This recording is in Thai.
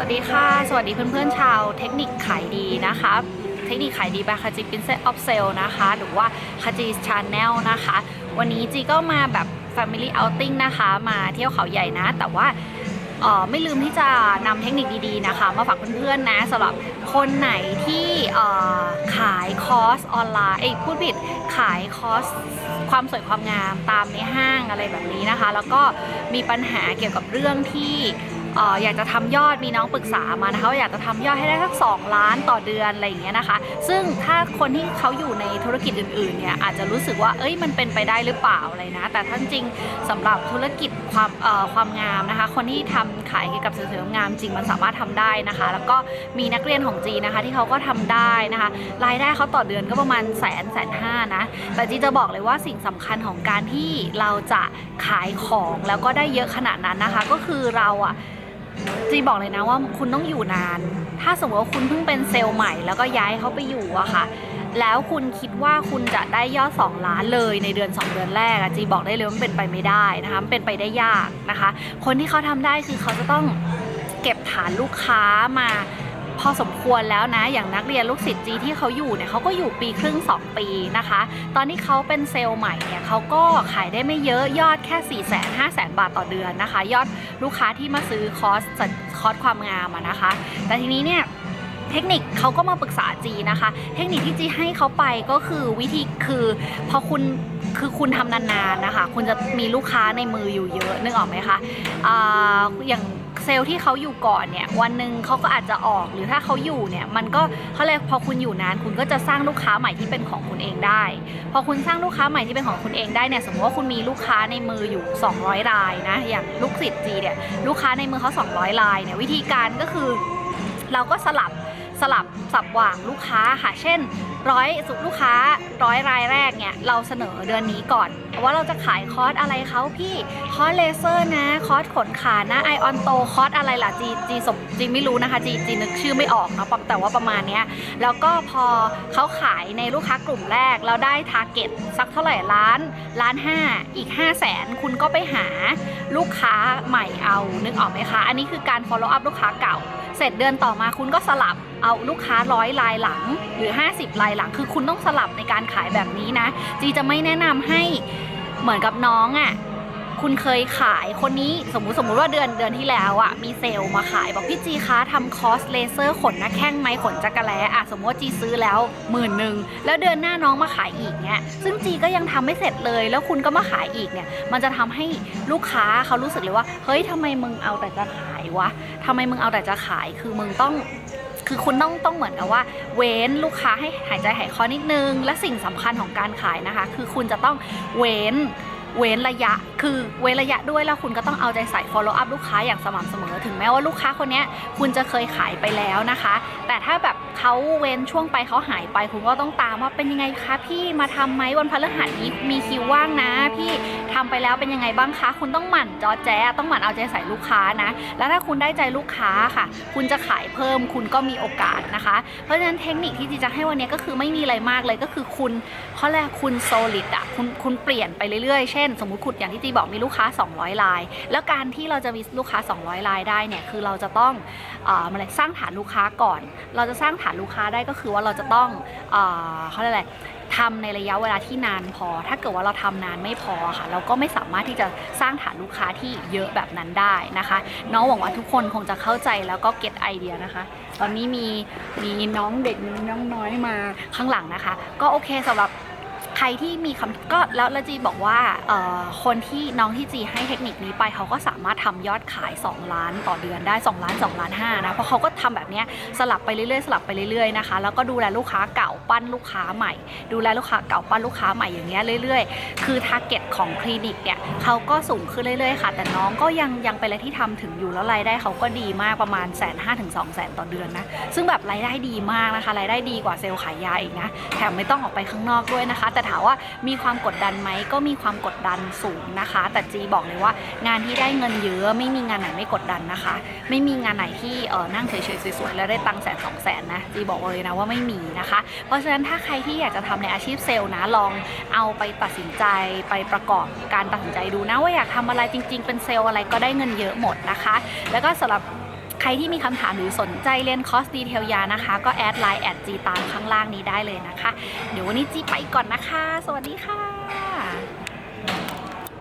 วัสดีค่ะ สวัสดีเพื่อนๆชาวเทคนิคขายดีนะคะเทคนิคขายดีบายคาจิปินเซตออฟเซลนะคะ หรือว่าคาจิชาแนลนะคะ วันนี้จีก็มาแบบ Family Outing นะคะ มาเที่ยวเขาใหญ่นะ แต่ว่าออไม่ลืมที่จะนำเทคนิคดีๆนะคะ มาฝากเพื่อนๆนะสำหรับคนไหนที่ขายคอร์สออนไลน์เอ้ยพูดผิดขายคอร์สความสวยความงามตามในห้างอะไรแบบนี้นะคะ แล้วก็มีปัญหาเกี่ยวกับเรื่องที่ อยากจะทำยอดมีน้องปรึกษามานะคะว่าอยากจะทำยอดให้ได้สัก2ล้านต่อเดือนอะไรอย่างเงี้ยนะคะ ซึ่งถ้าคนที่เขาอยู่ในธุรกิจอื่นๆเนี่ยอาจจะรู้สึกว่าเอ้ยมันเป็นไปได้หรือเปล่าอะไรนะ แต่ท่านจริงสำหรับธุรกิจความความงามนะคะ คนที่ทำขายเกี่ยวกับเสริมงามจริงมันสามารถทำได้นะคะ แล้วก็มีนักเรียนของจีนะคะ ที่เขาก็ทำได้นะคะ รายได้เขาต่อเดือนก็ประมาณแสนแสนห้านะแต่จีจะบอกเลยว่าสิ่งสำคัญของการที่เราจะขายของแล้วก็ได้เยอะขนาดนั้นนะคะ ก็คือเราอะ จีบอกเลยนะว่าคุณต้องอยู่นาน ถ้าสมมติว่าคุณเพิ่งเป็นเซลล์ใหม่ แล้วก็ย้ายเขาไปอยู่อะค่ะ แล้วคุณคิดว่าคุณจะได้ยอด 2 ล้านเลยในเดือน 2 เดือนแรกอะจีบอกได้เลยว่ามันเป็นไปไม่ได้นะคะ มันเป็นไปได้ยากนะคะ คนที่เขาทำได้คือเขาจะต้องเก็บฐานลูกค้ามา พอสมควรแล้วนะ อย่างนักเรียนลูกศิษย์จีที่เขาอยู่เนี่ยเขาก็อยู่ปีครึ่ง 2 ปีนะคะ ตอนที่เขาเป็นเซลล์ใหม่เนี่ยเขาก็ขายได้ไม่เยอะยอดแค่4 0 0 0 0 0 5 0 0บาทต่อเดือนนะคะ ยอดลูกค้าที่มาซื้อคอร์สคอร์สความงามอะนะคะ แต่ทีนี้เนี่ยเทคนิคเขาก็มาปรึกษาจีนะคะ เทคนิคที่จีให้เขาไปก็คือวิธีคือพอคุณคือคุณทำนานๆนะคะ คุณจะมีลูกค้าในมืออยู่เยอะนึกออกไหมคะออย่าง เซลล์ที่เขาอยู่ก่อนเนี่ยวันหนึ่งเขาก็อาจจะออกหรือถ้าเขาอยู่เนี่ยมันก็เขาเลยพอคุณอยู่นานคุณก็จะสร้างลูกค้าใหม่ที่เป็นของคุณเองได้ พอคุณสร้างลูกค้าใหม่ที่เป็นของคุณเองได้เนี่ยสมมติว่าคุณมีลูกค้าในมืออยู่ 200 รายนะอย่างลูกศิษย์จีเนี่ยลูกค้าในมือเขา200 รายเนี่ยวิธีการก็คือเราก็สลับ สลับสับหว่างลูกค้าค่ะ เช่นร้อยสุลูกค้าร้อยรายแรกเนี่ยเราเสนอเดือนนี้ก่อนว่าเราจะขายคอร์สอะไรเขาพี่คอร์สเลเซอร์นะคอร์สขนขานะไอออนโตคอร์สอะไรล่ะจีจีสมจีไม่รู้นะคะจีจีนึกชื่อไม่ออกเนาะแต่ว่าประมาณเนี้ยแล้วก็พอเขาขายในลูกค้ากลุ่มแรกเราได้ทาร์เก็ตสักเท่าไหร่ล้านล้านห้าอีก 5 0 0แสนคุณก็ไปหาลูกค้าใหม่เอานึกออกไหมคะ อันนี้คือการ follow up ลูกค้าเก่า เสร็จเดือนต่อมาคุณก็สลับ เอาลูกค้าร้อยรายหลังหรือ 50รายหลัง คือคุณต้องสลับในการขายแบบนี้นะ จีจะไม่แนะนำให้เหมือนกับน้องอะ่ะคุณเคยขายคนนี้สมมุติสมมุติว่าเดือนเดือนที่แล้วอะ่ะมีเซลล์มาขายบอกพี่จีคะทำคอสเลเซอร์ขนน้าแข้งไหมขนจักรแล้อะสมมติว่าจีซื้อแล้วหมื่นหนึ่งแล้วเดือนหน้าน้องมาขายอีกเนี่ยซึ่งจีก็ยังทำไม่เสร็จเลย แล้วคุณก็มาขายอีกเนี่ย มันจะทำให้ลูกค้าเขารู้สึกเลยว่า เฮ้ยทำไมมึงเอาแต่จะขายวะทำไมมึงเอาแต่จะขายคือมึงต้อง คือคุณต้องต้องเหมือนกับว่า เว้นลูกค้าให้หายใจหายคอนิดนึง และสิ่งสำคัญของการขายนะคะ คือคุณจะต้องเว้นเว้นระยะ คือเว้นระยะด้วยแล้วคุณก็ต้องเอาใจใส่ follow up ลูกค้าอย่างสม่ำเสมอ ถึงแม้ว่าลูกค้าคนนี้คุณจะเคยขายไปแล้วนะคะ แต่ถ้าแบบ เขาเว้นช่วงไปเขาหายไปคุณก็ต้องตามว่าเป็นยังไงคะพี่มาทำไหมวันพฤหัสนี้มีคิวว่างนะ พี่ทำไปแล้วเป็นยังไงบ้างคะ คุณต้องหมั่นจอแจ๊ต้องหมั่นเอาใจใส่ลูกค้านะ แล้วถ้าคุณได้ใจลูกค้าค่ะ คุณจะขายเพิ่มคุณก็มีโอกาสนะคะ เพราะฉะนั้นเทคนิคที่จีจะให้วันนี้ก็คือไม่มีอะไรมากเลยก็คือคุณเขาเรียกคุณโซลิดอะคุณคุณเปลี่ยนไปเรื่อยๆ เช่น สมมุติคุณอย่างที่จีบอกมีลูกค้า 200ราย แล้วการที่เราจะมีลูกค้า 200รายได้เนี่ยคือเราจะต้องเอ่อมาเลยสร้างฐานลูกค้าก่อน เราจะสร้างฐานลูกค้าได้ก็คือว่าเราจะต้องเอ่อเขาเรียกอะไรทำในระยะเวลาที่นานพอ ถ้าเกิดว่าเราทำนานไม่พอค่ะ เราก็ไม่สามารถที่จะสร้างฐานลูกค้าที่เยอะแบบนั้นได้นะคะ น้องหวังว่าทุกคนคงจะเข้าใจแล้วก็เก็ตไอเดียนะคะ ตอนนี้มีมีน้องเด็กน้องน้อยมาข้างหลังนะคะ ก็โอเคสำหรับ ใครที่มีคำก็แล้วแล้วจีบอกว่าคนที่น้องที่จีให้เทคนิคนี้ไปเขาก็สามารถทำยอดขาย 2 ล้านต่อเดือนได้ 2 ล้าน 2 ล้าน5นะเพราะเขาก็ทำแบบเนี้ยสลับไปเรื่อยๆ สลับไปเรื่อยๆนะคะแล้วก็ดูแลลูกค้าเก่าปั้นลูกค้าใหม่ ดูแลลูกค้าเก่าปั้นลูกค้าใหม่อย่างเงี้ยเรื่อยๆ คือทาร์เก็ตของคลินิกเนี่ยเขาก็สูงขึ้นเรื่อยๆค่ะ แต่น้องก็ยังยังเป็นอะไรที่ทำถึงอยู่แล้วรายได้เขาก็ดีมากประมาณแสนห้าถึงสองแสนต่อเดือนนะซึ่งแบบรายได้ดีมากนะคะรายได้ดีกว่าเซลล์ขายยาอีกนะแถมไม่ต้องออกไปข้างนอกด้วยนะคะแต่ถามว่ามีความกดดันไหมก็มีความกดดันสูงนะคะ แต่จีบอกเลยว่างานที่ได้เงินเยอะไม่มีงานไหนไม่กดดันนะคะ ไม่มีงานไหนที่เออนั่งเฉยๆสวยๆแล้วได้ตังค์แสนสองแสนนะจีบอกเลยนะว่าไม่มีนะคะ เพราะฉะนั้นถ้าใครที่อยากจะทำในอาชีพเซลล์นะลองเอาไปตัดสินใจไปประกอบการตัดสินใจดูนะว่าอยากทำอะไรจริง ๆ เป็นเซลล์อะไรก็ได้เงินเยอะหมดนะคะ แล้วก็สำหรับ ใครที่มีคำถามหรือสนใจเรียนคอร์สดีเทลยานะคะ ก็แอดไลน์แอดจีตามข้างล่างนี้ได้เลยนะคะ เดี๋ยววันนี้จีไปก่อนนะคะ สวัสดีค่ะ